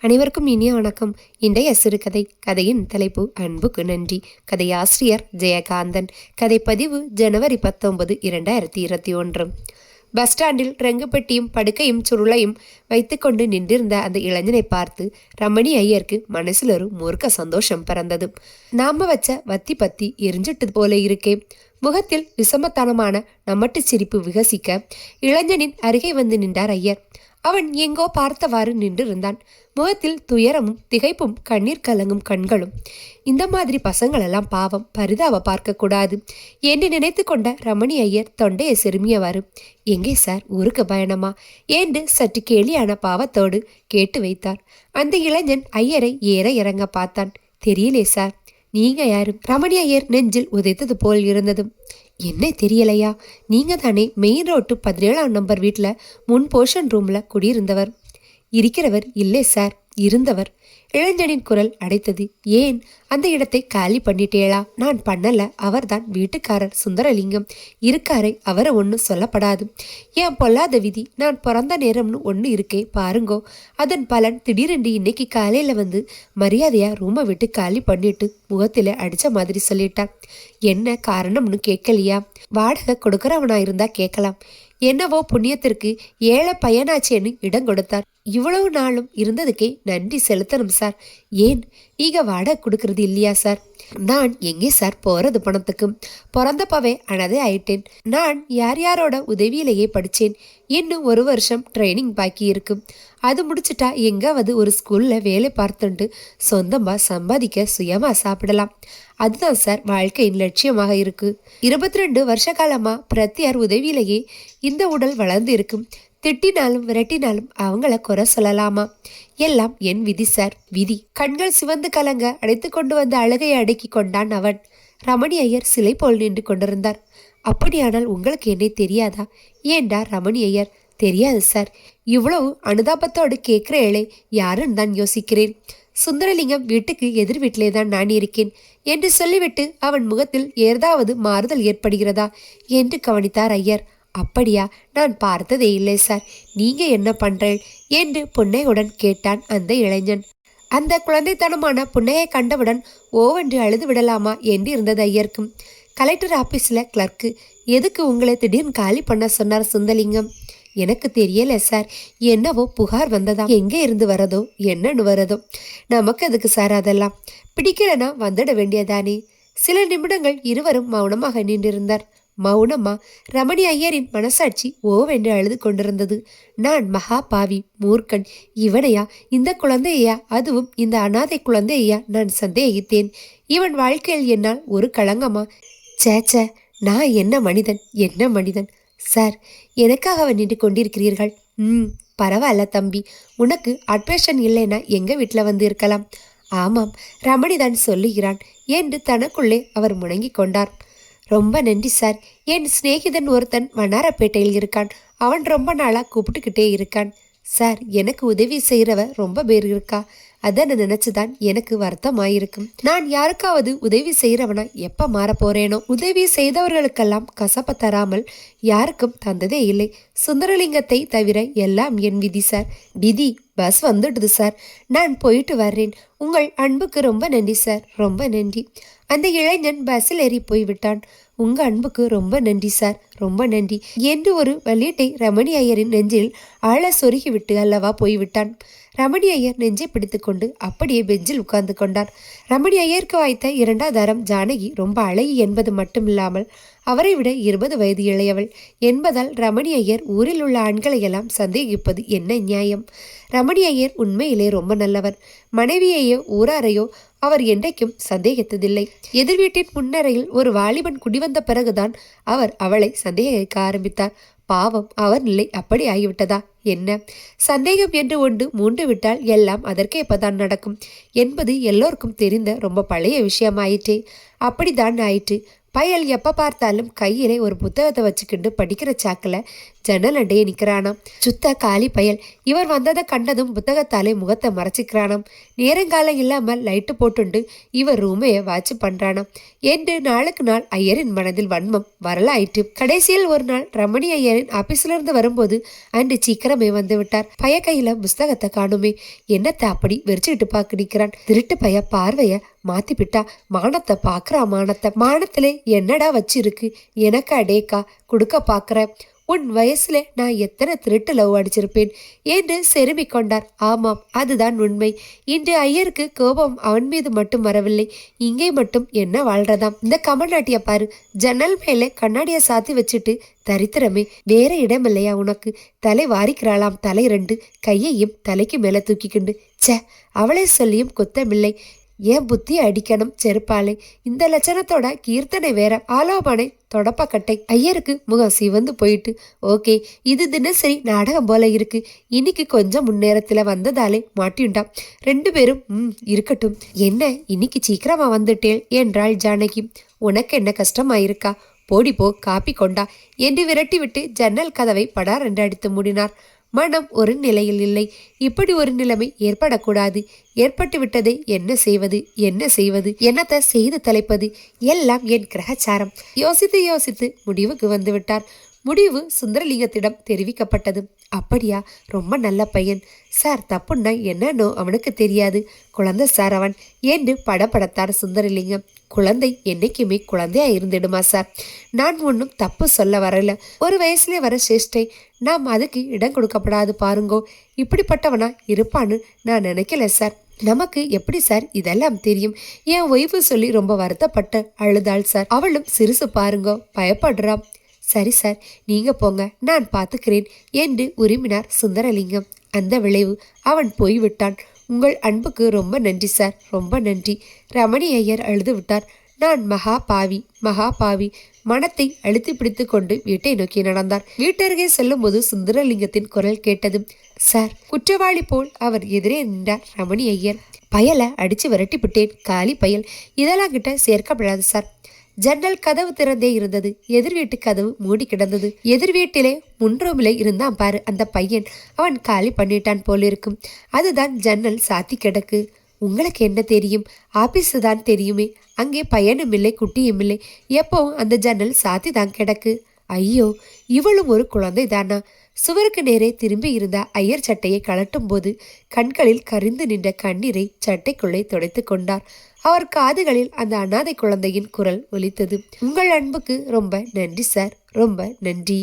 அனைவருக்கும் இனிய வணக்கம். இன்றைய சிறுகதை கதையின் தலைப்பு அன்புக்கு நன்றி. கதையாசிரியர் ஜெயகாந்தன். கதைப்பதிவு ஜனவரி பத்தொன்பது இரண்டாயிரத்தி இருபத்தி ஒன்று. பஸ் ஸ்டாண்டில் ரெங்குப்பெட்டியும் படுக்கையும் சுருளையும் வைத்துக்கொண்டு நின்றிருந்த அந்த இளைஞனை பார்த்து ரமணி ஐயருக்கு மனசில் ஒரு மூர்க்க சந்தோஷம் பிறந்தது. நாம வச்ச வத்தி பத்தி எரிஞ்சிட்டது போல இருக்கே. முகத்தில் விசமத்தனமான நமட்டு சிரிப்பு விகசிக்க இளைஞனின் அருகே வந்து நின்றார் ஐயர். அவன் எங்கோ பார்த்தவாறு நின்றிருந்தான். முகத்தில் துயரமும் திகைப்பும் கண்ணீர் கலங்கும் கண்களும். இந்த மாதிரி பசங்களெல்லாம் பாவம் பரிதாப பார்க்க கூடாது என்று நினைத்து கொண்ட ரமணி ஐயர் தொண்டையை செருமியவாறு எங்கே சார் ஊருக்கு பயணமா? என்று சற்று கேலியான பாவத்தோடு கேட்டு வைத்தார். அந்த இளைஞன் ஐயரை ஏற இறங்க பார்த்தான். தெரியலே சார் நீங்க யாரு? ரமணி ஐயர் நெஞ்சில் உதைத்தது போல் இருந்ததும் என்ன தெரியலையா? நீங்க தானே மெயின் ரோட்டு பதினேழாம் நம்பர் வீட்டில் முன் போர்ஷன் ரூம்ல குடியிருந்தவர். இருக்கிறவர் இல்லை சார் இருந்தவர். இளைஞனின் குரல் அடைத்தது ஏன்? அந்த இடத்தை காலி பண்ணிட்டேளா? நான் பண்ணல. அவர்தான் வீட்டுக்காரர் சுந்தரலிங்கம். இருக்காரை அவரை ஒன்றும் சொல்லப்படாது. ஏன் பொல்லாத விதி நான் பிறந்த நேரம்னு ஒன்று இருக்கே பாருங்கோ. அதன் பலன் திடீரென்று இன்னைக்கு காலையில் வந்து மரியாதையாக ரூமை விட்டு காலி பண்ணிட்டு முகத்தில் அடித்த மாதிரி சொல்லிட்டான் என்ன காரணம்னு கேட்கலையா? வாடகை கொடுக்குறவனா இருந்தா கேட்கலாம். என்னவோ புண்ணியத்திற்கு ஏழை பையனாச்சேன்னு இடம் கொடுத்தார். இவ்வளவு நாளும் இருந்ததுக்கே நன்றி செலுத்தணும் சார். ஏன்? நீங்க வாடகை கொடுக்கறது இல்லையா சார்? நான் எங்கே சார் போறது பணத்துக்கு? பிறந்தப்பவே அனதே ஆயிட்டேன். நான் யார் யாரோட உதவியிலேயே படித்தேன். இன்னும் ஒரு வருஷம் ட்ரைனிங் பாக்கி இருக்கு. அது முடிச்சுட்டா எங்காவது ஒரு ஸ்கூல்ல வேலை பார்த்துட்டு சொந்தமாக சம்பாதிக்க சுயமாக சாப்பிடலாம். அதுதான் சார் வாழ்க்கையின் லட்சியமாக இருக்கு. இருபத்தி ரெண்டு வருஷ காலமாக பிரத்தியார் உதவியிலேயே இந்த உடல் வளர்ந்து இருக்கும் திட்டினாலும் விரட்டினாலும் அவங்கள குறை சொல்லலாமா? எல்லாம் என் விதி சார். விதி. கண்கள் சிவந்து கலங்க அடைத்து கொண்டு வந்த அழுகையை அடக்கி கொண்டான் அவன். ரமணி ஐயர் சிலை போல் நின்று கொண்டிருந்தார். அப்படியானால் உங்களுக்கு என்னை தெரியாதா? ஏண்டா ரமணி ஐயர்? தெரியாது சார். இவ்வளவு அனுதாபத்தோடு கேட்குற ஏழை யாருன்னு தான் யோசிக்கிறேன். சுந்தரலிங்கம் வீட்டுக்கு எதிர் வீட்டிலே தான் நான் இருக்கேன். என்று சொல்லிவிட்டு அவன் முகத்தில் ஏதாவது மாறுதல் ஏற்படுகிறதா? என்று கவனித்தார் ஐயர். அப்படியா? நான் பார்த்ததே இல்லை சார். நீங்க என்ன பண்றேன் என்று புன்னையுடன் கேட்டான் அந்த இளைஞன். அந்த குழந்தைத்தனமான புன்னையை கண்டவுடன் ஓவென்று அழுது விடலாமா என்று இருந்தது ஐயர்க்கும். கலெக்டர் ஆபீஸ்ல கிளர்க்கு எதுக்கு உங்களை திடீர்னு காலி பண்ண சொன்னார் சுந்தலிங்கம்? எனக்கு தெரியல சார். என்னவோ புகார் வந்ததா? எங்கே இருந்து வரதோ? என்னன்னு வரதோ? நமக்கு அதுக்கு சார் அதெல்லாம்? பிடிக்கலனா வந்துட வேண்டியதானே? சில நிமிடங்கள் இருவரும் மௌனமாக நின்றிருந்தார். மௌனமா ரமணி ஐயரின் மனசாட்சி ஓவென்று அழுது கொண்டிருந்தது. நான் மகா பாவி மூர்க்கன் இவனையா இந்த குழந்தையா அதுவும் இந்த அனாதை குழந்தையா நான் சந்தேகித்தேன். இவன் வாழ்க்கையில் என்னால் ஒரு களங்கமா? சேச்ச நான் என்ன மனிதன் என்ன மனிதன்? சார் எனக்காக அவன் நின்று கொண்டிருக்கிறீர்கள். ம் பரவாயில்ல தம்பி உனக்கு அட்மிஷன் இல்லைன்னா எங்க வீட்டில் வந்து இருக்கலாம். ஆமாம் ரமணிதான் சொல்லுகிறான் என்று தனக்குள்ளே அவர் முணங்கிக் கொண்டார். ரொம்ப நன்றி சார். என் சிநேகிதன் ஒருத்தன் வண்ணாரப்பேட்டையில் இருக்கான். அவன் ரொம்ப நாளாக கூப்பிட்டுக்கிட்டே இருக்கான். சார் எனக்கு உதவி செய்கிறவ ரொம்ப பேர் இருக்கா? அதனை நினைச்சுதான் எனக்கு வருத்தமாயிருக்கும். நான் யாருக்காவது உதவி செய்கிறவனா எப்போ மாற போறேனோ? உதவி செய்தவர்களுக்கெல்லாம் கசப்ப தராமல் யாருக்கும் தந்ததே இல்லை. சுந்தரலிங்கத்தை தவிர எல்லாம் என் விதி சார். விதி பஸ் வந்துடுது சார் நான் போயிட்டு வர்றேன். உங்கள் அன்புக்கு ரொம்ப நன்றி சார் ரொம்ப நன்றி. அந்த இளைஞன் பஸ்ஸில் ஏறி போய்விட்டான். உங்க அன்புக்கு ரொம்ப நன்றி சார் ரொம்ப நன்றி. என்று ஒரு வலியட்டை ரமணி ஐயரின் நெஞ்சில் ஆழ சொருகிவிட்டு அல்லவா போய்விட்டான். ரமணி ஐயர் நெஞ்சை பிடித்துக்கொண்டு அப்படியே பெஞ்சில் உட்கார்ந்து கொண்டார். ரமணி ஐயருக்கு வாய்த்த இரண்டாதாரம் ஜானகி ரொம்ப அழகி என்பது மட்டுமில்லாமல் அவரை விட இருபது வயது இளையவள். என்பதால் ரமணி ஐயர் ஊரில் உள்ள ஆண்களையெல்லாம் சந்தேகிப்பது என்ன நியாயம்? ரமணி ஐயர் உண்மையிலே ரொம்ப நல்லவர். மனைவியையோ ஊராரையோ அவர் என்றைக்கும் சந்தேகித்ததில்லை. எதிர் வீட்டின் முன்னரையில் ஒரு வாலிபன் குடிவந்த பிறகுதான் அவர் அவளை சந்தேகிக்க ஆரம்பித்தார். பாவம் அவர் நிலை அப்படி ஆகிவிட்டதா? என்ன? சந்தேகம் என்று ஒன்று மூண்டு விட்டால் எல்லாம் அதற்கேற்பதான் நடக்கும். என்பது எல்லோருக்கும் தெரிந்த ரொம்ப பழைய விஷயமாயிற்றே. அப்படித்தான் ஆயிற்று. பயல் எப்போ பார்த்தாலும் கையிலே ஒரு புத்தகத்தை வச்சுக்கிட்டு படிக்கிற சாக்கில் ஜன்னல் நிற்கிறானாம் சுத்த காலி பயல். இவர் வந்ததை கண்டதும் புத்தகத்தாலே முகத்தை மறைச்சிக்கிறானாம். நேரங்காலம் இல்லாமல் லைட்டு போட்டுண்டு இவர் ரூமைய வாட்ச் பண்ணுறானாம் என்று நாளுக்கு நாள் ஐயரின் மனதில் வன்மம் வரலாயிற்று. கடைசியில் ஒரு நாள் ரமணி ஐயரின் ஆபீஸ்ல இருந்து வரும்போது அன்று சீக்கிரமே வந்து விட்டார். பய கையில புஸ்தகத்தை காணுமே. என்னத்தை அப்படி வெறிச்சுக்கிட்டு பார்க்க நிற்கிறான் திருட்டு பைய பார்வைய மாத்திப்பிட்டா. விட்டா மானத்தை பாக்குறா மானத்தை. மானத்திலே என்னடா வச்சிருக்கு? எனக்கு அடேக்கா கொடுக்க பாக்குற. உன் வயசுல நான் எத்தனை திருட்டு லவ் அடிச்சிருப்பேன் என்று செருமி கொண்டார். ஆமாம் அதுதான் உண்மை. இன்று ஐயருக்கு கோபம் அவன் மீது மட்டும் வரவில்லை. இங்கே மட்டும் என்ன வாழ்றதாம்? இந்த கமல்நாட்டிய பாரு. ஜன்னல் மேலே கண்ணாடியை சாத்தி வச்சுட்டு தரித்திரமே வேற இடம் இல்லையா உனக்கு? தலை வாரிக்கிறாளாம் தலை ரெண்டு கையையும் தலைக்கு மேல தூக்கிக்கிண்டு. ச்சே அவளை சொல்லியும் குத்தமில்லை. ஏன் புத்தி அடிக்கணும் செருப்பாலே. இந்த லட்சணத்தோட கீர்த்தனை வேற ஆலோபனை தொடப்பக்கட்டை. ஐயருக்கு முகம் சிவந்து போயிட்டு ஓகே இது தினசரி நாடகம் போல இருக்கு. இன்னைக்கு கொஞ்சம் முன்னேரத்துல வந்ததாலே மாட்டியுண்டாம். ரெண்டு பேரும் ம் இருக்கட்டும். என்ன இன்னைக்கு சீக்கிரமா வந்துட்டேன் என்றாள் ஜானகி. உனக்கு என்ன கஷ்டமாயிருக்கா? போடி போ காப்பி கொண்டா. என்று விரட்டிவிட்டு ஜன்னல் கதவை படார் என்று அடித்து மூடினார். மனம் ஒரு நிலையில் இல்லை. இப்படி ஒரு நிலைமை ஏற்படக்கூடாது. ஏற்பட்டு விட்டதை என்ன செய்வது? என்ன செய்வது? என்னத்தை செய்து தலைப்பது? எல்லாம் என் கிரகச்சாரம். யோசித்து யோசித்து முடிவுக்கு வந்து விட்டார் முடிவு சுந்தரலிங்கத்திடம் தெரிவிக்கப்பட்டது. அப்படியா? ரொம்ப நல்ல பையன். சார் தப்புன்னா என்னன்னோ அவனுக்கு தெரியாது. குழந்தை சார் அவன். என்று படப்படத்தார் சுந்தரலிங்கம். குழந்தை என்னைக்குமே குழந்தையா இருந்துடுமா சார்? நான் ஒன்றும் தப்பு சொல்ல வரல. ஒரு வயசுல வர சேஷ்டை நாம் அதுக்கு இடம் கொடுக்கப்படாது பாருங்கோ. இப்படிப்பட்டவனா இருப்பான்னு நான் நினைக்கல சார். நமக்கு எப்படி சார் இதெல்லாம் தெரியும்? என் ஒய்ஃபு சொல்லி ரொம்ப வருத்தப்பட்ட அழுதாள் சார். அவளும் சிறுசு பாருங்க. பயப்படுறா. சரி சார் நீங்க போங்க நான் பார்த்துக்கிறேன் என்று உரிமினார் சுந்தரலிங்கம். அந்த விளைவு அவன் போய்விட்டான். உங்கள் அன்புக்கு ரொம்ப நன்றி சார் ரொம்ப நன்றி. ரமணி ஐயர் அழுது விட்டார். நான் மகா பாவி மகா பாவி மனத்தை அழுத்தி பிடித்து கொண்டு வீட்டை நோக்கி நடந்தார். வீட்டருகே செல்லும்போது சுந்தரலிங்கத்தின் குரல் கேட்டது சார் குற்றவாளி போல் அவர் எதிரே நின்றார் ரமணி ஐயர். பயலை அடிச்சு விரட்டி விட்டேன் காலி பயல். இதெல்லாம் கிட்ட சேர்க்கப்படாது சார். ஜன்னல் கதவு திறந்தே இருந்தது. எதிர் வீட்டு கதவு மூடி கிடந்தது. எதிர் வீட்டிலே முன்றோமிலே இருந்தான் பாரு அந்த பையன். அவன் காலி பண்ணிட்டான் போலிருக்கும். அதுதான் ஜன்னல் சாத்தி கிடக்கு. உங்களுக்கு என்ன தெரியும்? ஆபீஸு தான் தெரியுமே. அங்கே பையனும் இல்லை குட்டியும் இல்லை. எப்பவும் அந்த ஜன்னல் சாத்தி தான் கிடக்கு. ஐயோ இவளும் ஒரு குழந்தை தானா? சுவருக்கு நேரே திரும்பி இருந்த ஐயர் சட்டையை கழட்டும் போது கண்களில் கரிந்து நின்ற கண்ணீரை சட்டைக்குள்ளே துடைத்து கொண்டார். அவர் காதுகளில் அந்த அனாதை குழந்தையின் குரல் ஒலித்தது. உங்கள் அன்புக்கு ரொம்ப நன்றி சார். ரொம்ப நன்றி.